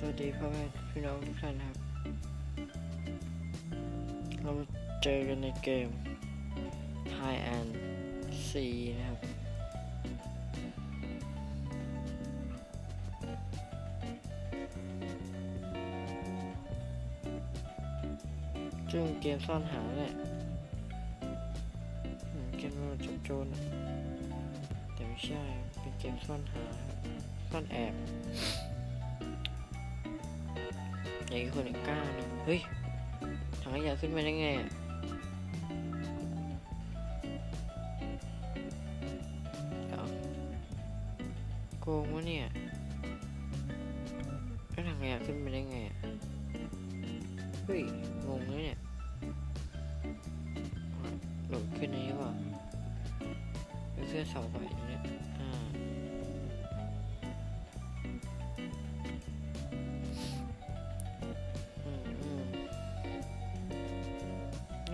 สวัสดีพ่อแม่พี่น้องทุกท่านครับ เราเจอกันในเกม High and C นะครับ ซึ่งเกมซ่อนหาแหละเกมเราจับโจรแต่ไม่ใช่ เป็นเกมซ่อนหา ซ่อนแอบ อย่างคนอีกก้าหนึงเฮ้ยถังขยะขึ้นมาได้ไงอะโกงวะเนี่ยแล้วถังขยะขึ้นมาได้ไงอะเฮ้ยงงเลยเนี่ยหลดขึ้นในนี้เปล่าเป็นเสื้อเสาไฟเนี่ยอ่า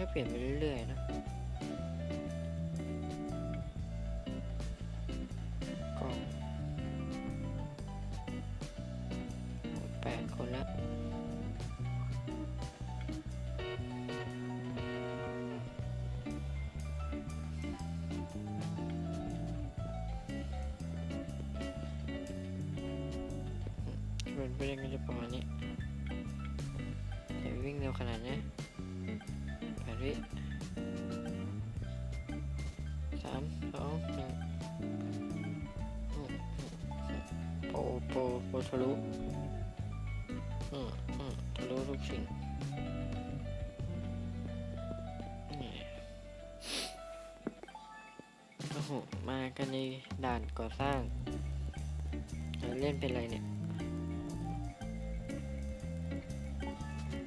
ก็เปลี่ยนไปเรื่อยๆนะกล่องแปดคนแล้วเป็นไปได้ก็จะประมาณนี้อย่วิ่งเร็วขนาดนี้ วิสามสองหนึ่งอืมโปโปโปทะลุอืมอืมทะลุทุกสิ่งโอ้โหมากันในด่านก่อสร้างเราเล่นเป็นอะไรเนี่ย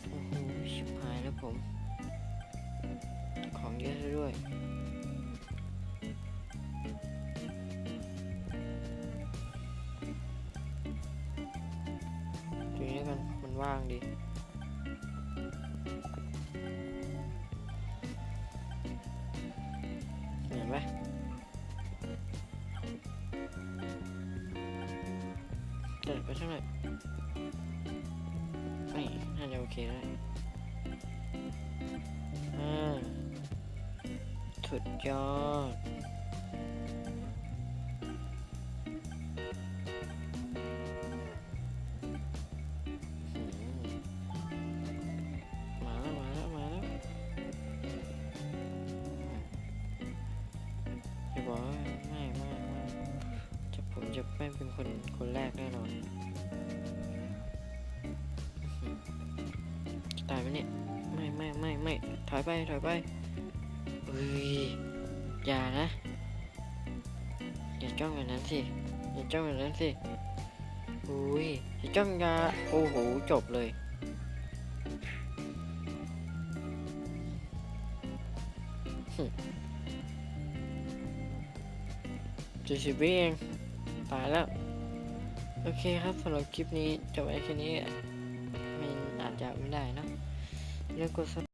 โอ้โหชิบหายแล้วผม ของเยอะซะด้วยดูนี่กัน มันว่างดีเห็นไหมเดินไปเท่าไหร่ไม่น่าจะโอเคแล้อ่า สุดยอด มาแล้วมาแล้วมาแล้วอย่าบอกว่าไม่ไม่ไม่จะผมจะไม่เป็นคนคนแรกแน่นอนตายไหมเนี่ย ไม่ไม่ไม่ไม่ถอยไปถอยไป เฮ้ยอย่านะอย่าจ้องอย่างนั้นสิอย่าจ้องอย่างนั้นสิอุ้ยอย่าจ้องยาโอ้โหจบเลยจะสิบวิเองตายแล้ว โอเคครับสำหรับคลิปนี้จบไว้แค่นี้ไม่อาจจะไม่ได้นะเรื่องกด